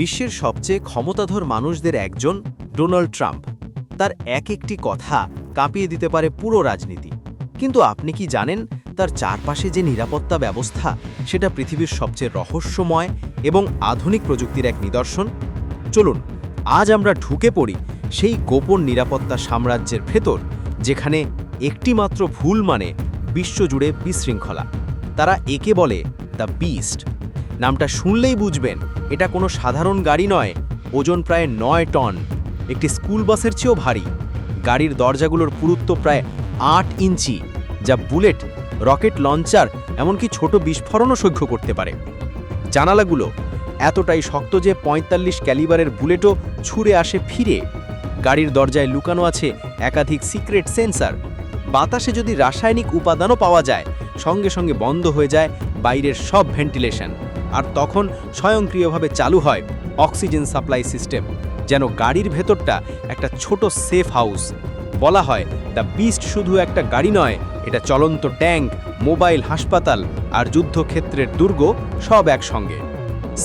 বিশ্বের সবচেয়ে ক্ষমতাধর মানুষদের একজন ডোনাল্ড ট্রাম্প। তার এক একটি কথা কাঁপিয়ে দিতে পারে পুরো রাজনীতি। কিন্তু আপনি কি জানেন তার চারপাশে যে নিরাপত্তা ব্যবস্থা, সেটা পৃথিবীর সবচেয়ে রহস্যময় এবং আধুনিক প্রযুক্তির এক নিদর্শন? চলুন, আজ আমরা ঢুকে পড়ি সেই গোপন নিরাপত্তা সাম্রাজ্যের ভেতর, যেখানে একটিমাত্র ভুল মানে বিশ্বজুড়ে বিশৃঙ্খলা। তারা একে বলে দ্য বিস্ট নামটা শুনলেই বুঝবেন। এটা কোনো সাধারণ গাড়ি নয়, ওজন প্রায় নয় টন। একটি স্কুল বাসের চেয়েও ভারী। গাড়ির দরজাগুলোর পুরুত্ব প্রায় আট ইঞ্চি, যা বুলেট, রকেট লঞ্চার, এমনকি ছোট বিস্ফোরণও সহ্য করতে পারে। জানালাগুলো এতটাই শক্ত যে ৪৫ ক্যালিবারের বুলেটও ছুঁড়ে আসে ফিরে। গাড়ির দরজায় লুকানো আছে একাধিক সিক্রেট সেন্সার। বাতাসে যদি রাসায়নিক উপাদানও পাওয়া যায়, সঙ্গে সঙ্গে বন্ধ হয়ে যায় বাইরের সব ভেন্টিলেশন। আর তখন স্বয়ংক্রিয়ভাবে চালু হয় অক্সিজেন সাপ্লাই সিস্টেম, যেন গাড়ির ভেতরটা একটা ছোট সেফ হাউস। বলা হয়, দ্য বিস্ট শুধু একটা গাড়ি নয়, এটা চলন্ত ট্যাঙ্ক, মোবাইল হাসপাতাল আর যুদ্ধক্ষেত্রের দুর্গ, সব একসঙ্গে।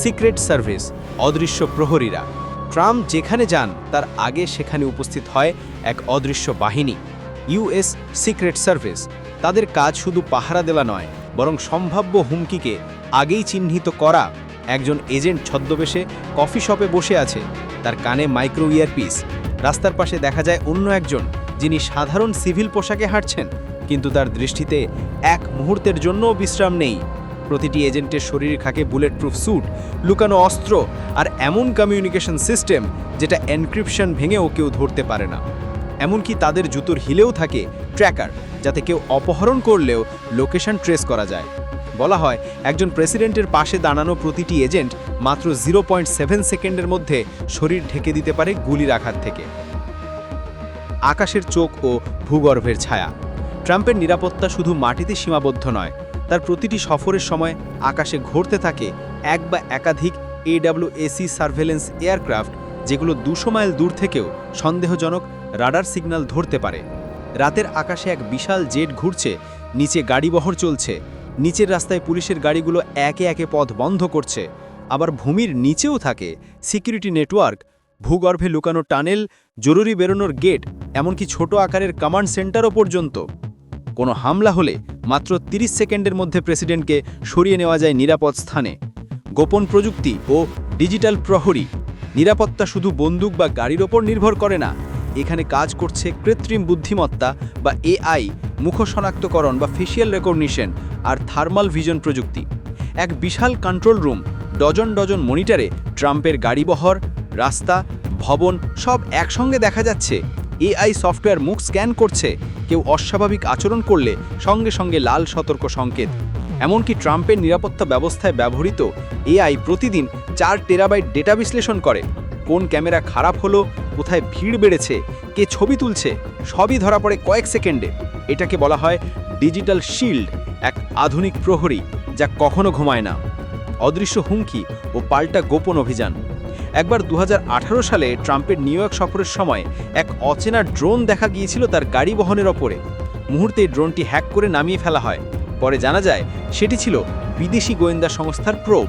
সিক্রেট সার্ভিস, অদৃশ্য প্রহরীরা। ট্রাম্প যেখানে যান, তার আগে সেখানে উপস্থিত হয় এক অদৃশ্য বাহিনী। ইউএস সিক্রেট সার্ভিস, তাদের কাজ শুধু পাহারা দেওয়া নয় বরং সম্ভাব্য হুমকিকে আগেই চিহ্নিত করা একজন এজেন্ট ছদ্মবেশে কফি শপে বসে আছে। তার কানে মাইক্রো ইয়ারপিস। রাস্তার পাশে দেখা যায় অন্য একজন, যিনি সাধারণ সিভিল পোশাকে হাঁটছেন, কিন্তু তার দৃষ্টিতে এক মুহূর্তের জন্যও বিশ্রাম নেই। প্রতিটি এজেন্টের শরীরে থাকে বুলেট প্রুফ স্যুট, লুকানো অস্ত্র আর এমন কমিউনিকেশন সিস্টেম যেটা এনক্রিপশন ভেঙেও কেউ ধরতে পারে না। এমনকি তাদের জুতোর হিলেও থাকে ট্র্যাকার, যাতে কেউ অপহরণ করলেও লোকেশন ট্রেস করা যায়। বলা হয়, একজন প্রেসিডেন্টের পাশে দাঁড়ানো প্রতিটি এজেন্ট মাত্র জিরো পয়েন্ট সেভেন সেকেন্ডের মধ্যে শরীর ঢেকে দিতে পারে গুলির আঘাত থেকে। আকাশের চোখ ও ভূগর্ভের ছায়া। ট্রাম্পের নিরাপত্তা শুধু মাটিতে সীমাবদ্ধ নয়, তার প্রতিটি সফরের সময় আকাশে ঘুরতে থাকে এক বা একাধিক এডাব্লিউএসি সার্ভেলেন্স এয়ারক্রাফট যেগুলো দুশো মাইল দূর থেকেও সন্দেহজনক রাডার সিগন্যাল ধরতে পারে। রাতের আকাশে এক বিশাল জেট ঘুরছে, নিচে গাড়িবহর চলছে। নিচের রাস্তায় পুলিশের গাড়িগুলো একে একে পথ বন্ধ করছে। আবার ভূমির নিচেও থাকে সিকিউরিটি নেটওয়ার্ক, ভূগর্ভে লুকানো টানেল, জরুরি বেরোনোর গেট, এমনকি ছোট আকারের কমান্ড সেন্টারও পর্যন্ত। কোনো হামলা হলে মাত্র ৩০ সেকেন্ডের মধ্যে প্রেসিডেন্টকে সরিয়ে নেওয়া যায় নিরাপদ স্থানে। গোপন প্রযুক্তি ও ডিজিটাল প্রহরী, নিরাপত্তা শুধু বন্দুক বা গাড়ির ওপর নির্ভর করে না এখানে কাজ করছে কৃত্রিম বুদ্ধিমত্তা বা এআই মুখ শনাক্তকরণ বা ফেসিয়াল রেকগনিশন আর থার্মাল ভিজন প্রযুক্তি। এক বিশাল কন্ট্রোল রুম ডজন ডজন মনিটরে ট্রাম্পের গাড়িবহর, রাস্তা, ভবন সব একসঙ্গে দেখা যাচ্ছে। এআই সফটওয়্যার মুখ স্ক্যান করছে, কেউ অস্বাভাবিক আচরণ করলে সঙ্গে সঙ্গে লাল সতর্ক সংকেত। এমনকি ট্রাম্পের নিরাপত্তা ব্যবস্থায় ব্যবহৃত এআই প্রতিদিন চার টেরাবাইট ডেটা বিশ্লেষণ করে। কোন ক্যামেরা খারাপ হলো, কোথায় ভিড় বেড়েছে, কে ছবি তুলছে, সবই ধরা পড়ে কয়েক সেকেন্ডে। এটাকে বলা হয় ডিজিটাল শিল্ড, এক আধুনিক প্রহরী যা কখনো ঘুমায় না। অদৃশ্য হুমকি ও পাল্টা গোপন অভিযান। একবার দু হাজার আঠারো সালে ট্রাম্পের নিউ ইয়র্ক সফরের সময় এক অচেনা ড্রোন দেখা গিয়েছিল তার গাড়ি বহনের ওপরে। মুহূর্তে ড্রোনটি হ্যাক করে নামিয়ে ফেলা হয়। পরে জানা যায়, সেটি ছিল বিদেশি গোয়েন্দা সংস্থার প্রোব।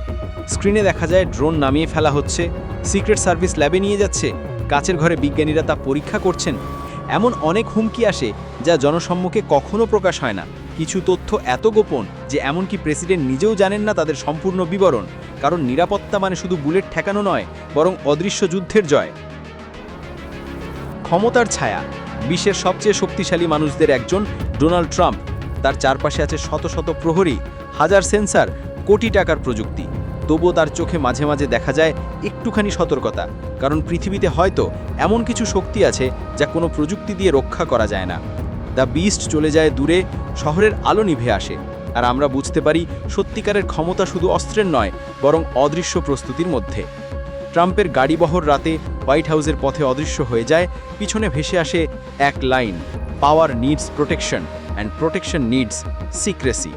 স্ক্রিনে দেখা যায়, ড্রোন নামিয়ে ফেলা হচ্ছে। সিক্রেট সার্ভিস ল্যাবে নিয়ে যাচ্ছে। কাছের ঘরে বিজ্ঞানীরা তা পরীক্ষা করছেন। এমন অনেক হুমকি আসে যা জনসম্মুখে কখনো প্রকাশ হয় না। কিছু তথ্য এত গোপন যে এমনকি প্রেসিডেন্ট নিজেও জানেন না তাদের সম্পূর্ণ বিবরণ। কারণ নিরাপত্তা মানে শুধু বুলেট ঠেকানো নয়, বরং অদৃশ্য যুদ্ধের জয়। ক্ষমতার ছায়া। বিশ্বের সবচেয়ে শক্তিশালী মানুষদের একজন ডোনাল্ড ট্রাম্প। তার চারপাশে আছে শত শত প্রহরী, হাজার সেন্সার, কোটি টাকার প্রযুক্তি। তবুও তার চোখে মাঝে মাঝে দেখা যায় একটুখানি সতর্কতা, কারণ পৃথিবীতে হয়তো এমন কিছু শক্তি আছে যা কোনো প্রযুক্তি দিয়ে রক্ষা করা যায় না। দ্য বিস্ট চলে যায় দূরে, শহরের আলো নিভে আসে, আর আমরা বুঝতে পারি সত্যিকারের ক্ষমতা শুধু অস্ত্রের নয়, বরং অদৃশ্য প্রস্তুতির মধ্যে। ট্রাম্পের গাড়িবহর রাতে হোয়াইট হাউসের পথে অদৃশ্য হয়ে যায়, পিছনে ভেসে আসে এক line power needs protection and protection needs secrecy